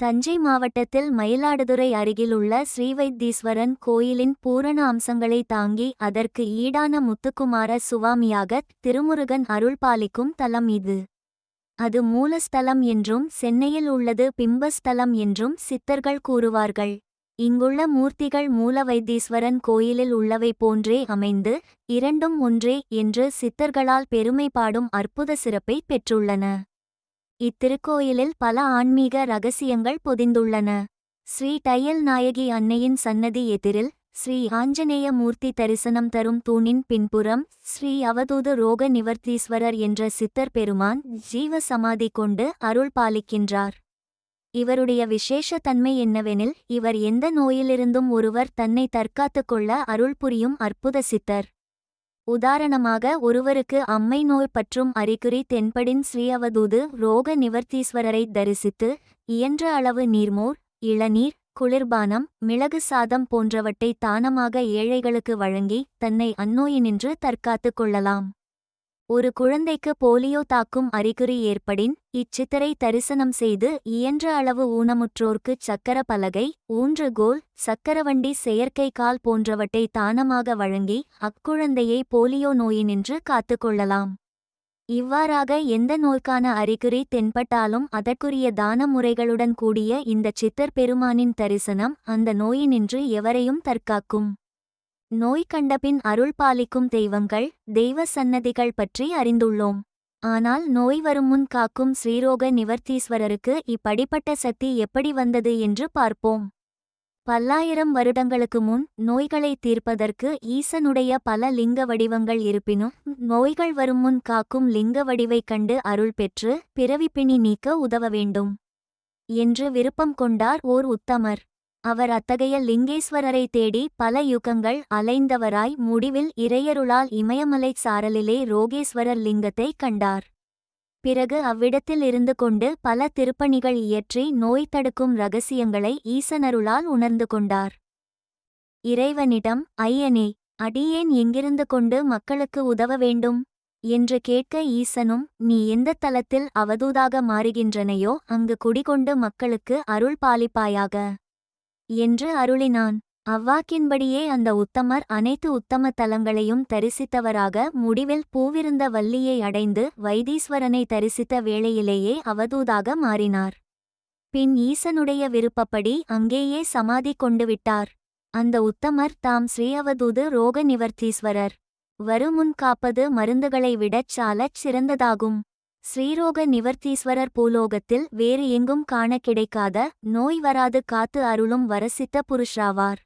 தஞ்சை மாவட்டத்தில் மயிலாடுதுறை அருகிலுள்ள ஸ்ரீவைத்தீஸ்வரன் கோயிலின் பூரண அம்சங்களை தாங்கி அதற்கு ஈடான முத்துக்குமார சுவாமியாக திருமுருகன் அருள்பாலிக்கும் தலம் இது. அது மூலஸ்தலம் என்றும் சென்னையில் உள்ளது பிம்பஸ்தலம் என்றும் சித்தர்கள் கூறுவார்கள். இங்குள்ள மூர்த்திகள் மூலவைத்தீஸ்வரன் கோயிலில் உள்ளவை போன்றே அமைந்து இரண்டும் ஒன்றே என்று சித்தர்களால் பெருமை பாடும் அற்புத சிறப்பை பெற்றுள்ளன. இத்திருக்கோயிலில் பல ஆன்மீக ரகசியங்கள் பொதிந்துள்ளன. ஸ்ரீ டையல் நாயகி அன்னையின் சன்னதி எதிரில் ஸ்ரீ ஆஞ்சநேய மூர்த்தி தரிசனம் தரும் தூணின் பின்புறம் ஸ்ரீ அவதூது ரோக நிவர்த்தீஸ்வரர் என்ற சித்தர் பெருமான் ஜீவ சமாதி கொண்டு அருள் பாலிக்கின்றார். இவருடைய விசேஷ தன்மை என்னவெனில் இவர் எந்த நோயிலிருந்தும் ஒருவர் தன்னை தற்காத்துக் கொள்ள அருள் புரியும் அற்புத சித்தர். உதாரணமாக ஒருவருக்கு அம்மை நோய் பற்றும் அறிகுறி தென்படின் ஸ்ரீஅவதூது ரோக நிவர்த்தீஸ்வரரை தரிசித்து இயன்ற அளவு நீர்மோர் இளநீர் குளிர்பானம் மிளகு சாதம் போன்றவற்றை தானமாக ஏழைகளுக்கு வழங்கி தன்னை அந்நோயினின்று தற்காத்துக் கொள்ளலாம். ஒரு குழந்தைக்கு போலியோ தாக்கும் அறிகுறி ஏற்படின் இச்சித்தரை தரிசனம் செய்து இயன்ற அளவு ஊனமுற்றோர்க்குச் சக்கர பலகை ஊன்றுகோல் சக்கரவண்டி செயற்கை கால் போன்றவற்றை தானமாக வழங்கி அக்குழந்தையை போலியோ நோயினின்று காத்துக்கொள்ளலாம். இவ்வாறாக எந்த நோய்க்கான அறிகுறி தென்பட்டாலும் அதற்குரிய தான முறைகளுடன் கூடிய இந்த சித்தர் பெருமானின் தரிசனம் அந்த நோயினின்று எவரையும் தற்காக்கும். நோய் கண்டபின் அருள் பாலிக்கும் தெய்வங்கள் தெய்வ சன்னதிகள் பற்றி அறிந்துள்ளோம். ஆனால் நோய் வரும் முன் காக்கும் ஸ்ரீரோக நிவர்த்தீஸ்வரருக்கு இப்படிப்பட்ட சக்தி எப்படி வந்தது என்று பார்ப்போம். பல்லாயிரம் வருடங்களுக்கு முன் நோய்களை தீர்ப்பதற்கு ஈசனுடைய பல லிங்க வடிவங்கள் இருப்பினும் நோய்கள் வரும் முன் காக்கும் லிங்க வடிவைக் கண்டு அருள் பெற்று பிறவிப்பிணி நீக்க உதவ வேண்டும். என்று விருப்பம் கொண்டார் ஓர் உத்தமர். அவர் அத்தகைய லிங்கேஸ்வரரை தேடி பல யுகங்கள் அலைந்தவராய் முடிவில் இறையருளால் இமயமலை சாரலிலே ரோகேஸ்வரர் லிங்கத்தை கண்டார். பிறகு அவ்விடத்தில் இருந்து கொண்டு பல திருப்பணிகள் இயற்றி நோய் தடுக்கும் ரகசியங்களை ஈசனருளால் உணர்ந்து கொண்டார். இறைவனிடம் ஐயனே அடியேன் எங்கிருந்து கொண்டு மக்களுக்கு உதவ வேண்டும்? என்று கேட்க ஈசனும் நீ எந்த தலத்தில் அவதூதாக மாறுகின்றனையோ அங்கு குடிகொண்டு மக்களுக்கு அருள் பாலிப்பாயாக. என்று அருளினான். அவ்வாக்கின்படியே அந்த உத்தமர் அனைத்து உத்தம தலங்களையும் தரிசித்தவராக முடிவில் பூவிருந்த வள்ளியை அடைந்து வைதீஸ்வரனை தரிசித்த வேளையிலேயே அவதூதாக மாறினார். பின் ஈசனுடைய விருப்பப்படி அங்கேயே சமாதி கொண்டுவிட்டார் அந்த உத்தமர் தாம் ஸ்ரீஅவதூது ரோக நிவர்த்தீஸ்வரர் வருமுன் காப்பது மருந்துகளை விடச் சாலச் சிறந்ததாகும். ஸ்ரீரோக நிவர்த்தீஸ்வரர் பூலோகத்தில் வேறு எங்கும் காண கிடைக்காத நோய் வராது காத்து அருளும் வரசித்த புருஷாவார்.